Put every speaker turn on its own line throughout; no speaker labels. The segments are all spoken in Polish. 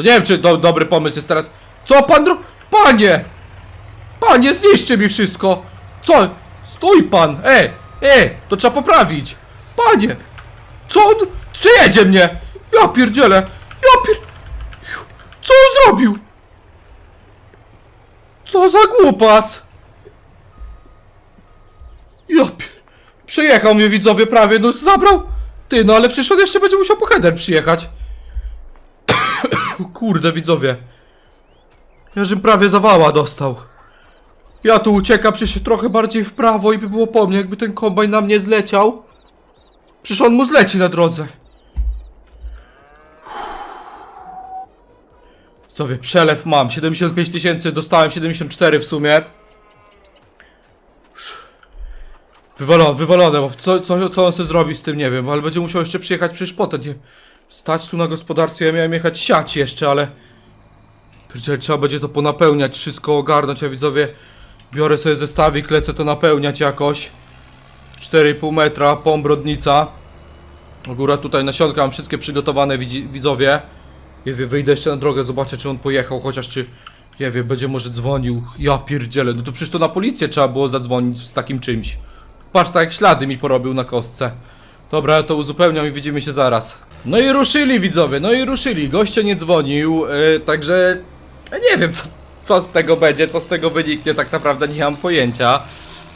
To nie wiem, czy do, dobry pomysł jest teraz. Co pan dro... Panie! Panie, zniszczy mi wszystko! Co? Stój pan! E! E! To trzeba poprawić! Panie! Co on... Przejedzie mnie! Ja pierdzielę! Ja pier... Co on zrobił? Co za głupas! Ja pier... Przejechał mnie widzowie prawie, no zabrał! Ty, no ale on jeszcze będzie musiał po header przyjechać. O Kurde widzowie. Ja żem prawie zawała dostał. Ja tu uciekam przecież trochę bardziej w prawo i by było po mnie, jakby ten kombajn na mnie zleciał. Przecież on mu zleci na drodze. Co wie, przelew mam. 75 tysięcy, dostałem 74 w sumie. Wywalone, wywalone, bo co, co, co on sobie zrobi z tym, nie wiem, ale będzie musiał jeszcze przyjechać przecież potem, nie Stać tu na gospodarstwie, ja miałem jechać siać jeszcze, ale... Pierdziele, trzeba będzie to ponapełniać, wszystko ogarnąć, ja widzowie biorę sobie zestawik, lecę to napełniać jakoś. 4,5 metra, pombrodnica. Góra tutaj nasionka, mam wszystkie przygotowane, widzowie. Nie wiem, wyjdę jeszcze na drogę, zobaczę czy on pojechał, chociaż czy... Nie wiem, będzie może dzwonił. Ja pierdzielę, no to przecież to na policję trzeba było zadzwonić z takim czymś. Patrz, tak jak ślady mi porobił na kostce. Dobra, ja to uzupełniam i widzimy się zaraz. No i ruszyli widzowie, no i ruszyli. Gościa nie dzwonił, yy, także ja nie wiem co, co z tego będzie, co z tego wyniknie, tak naprawdę nie mam pojęcia.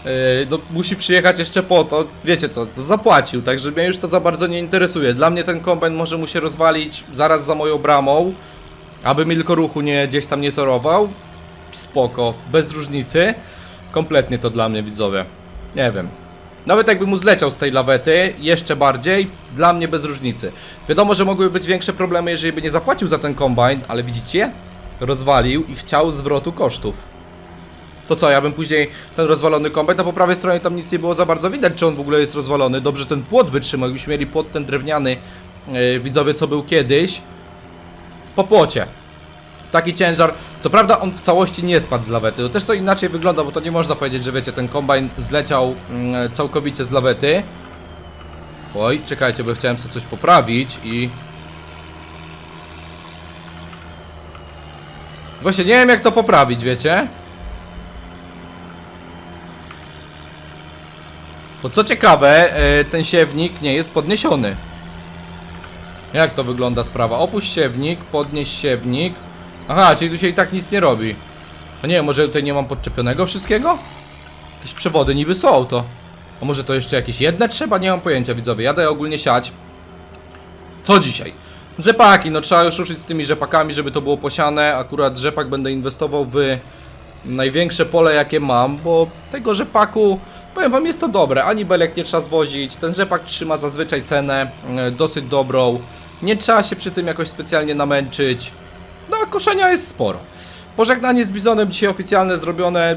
Yy, no musi przyjechać jeszcze po to, wiecie co, to zapłacił, także mnie już to za bardzo nie interesuje. Dla mnie ten kombajn może mu się rozwalić zaraz za moją bramą, aby mi tylko ruchu nie gdzieś tam nie torował. Spoko, bez różnicy. Kompletnie to dla mnie widzowie. Nie wiem. Nawet jakby mu zleciał z tej lawety, jeszcze bardziej, dla mnie bez różnicy. Wiadomo, że mogłyby być większe problemy, jeżeli by nie zapłacił za ten kombajn, ale widzicie? Rozwalił i chciał zwrotu kosztów. To co, ja bym później ten rozwalony kombajn, na po prawej stronie tam nic nie było za bardzo widać, czy on w ogóle jest rozwalony. Dobrze ten płot wytrzymał, jakbyśmy mieli płot ten drewniany, yy, widzowie, co był kiedyś. Po płocie. Taki ciężar. Co prawda on w całości nie spadł z lawety. To też to inaczej wygląda, bo to nie można powiedzieć, że wiecie, ten kombajn zleciał mm, całkowicie z lawety. Oj, czekajcie, bo chciałem sobie coś poprawić i... Właśnie nie wiem jak to poprawić, wiecie? Bo co ciekawe, e, ten siewnik nie jest podniesiony. Jak to wygląda sprawa? Opuść siewnik, podnieś siewnik. Aha, czyli tu się i tak nic nie robi. A nie, może tutaj nie mam podczepionego wszystkiego? Jakieś przewody niby są to. A może to jeszcze jakieś jedne trzeba? Nie mam pojęcia, widzowie. Jadę ogólnie siać. Co dzisiaj? Rzepaki, no trzeba już ruszyć z tymi rzepakami, żeby to było posiane. Akurat rzepak będę inwestował w największe pole jakie mam, bo tego rzepaku, powiem wam, jest to dobre. Ani belek nie trzeba zwozić. Ten rzepak trzyma zazwyczaj cenę e, dosyć dobrą. Nie trzeba się przy tym jakoś specjalnie namęczyć. Koszenia jest sporo. Pożegnanie z Bizonem dzisiaj oficjalne zrobione.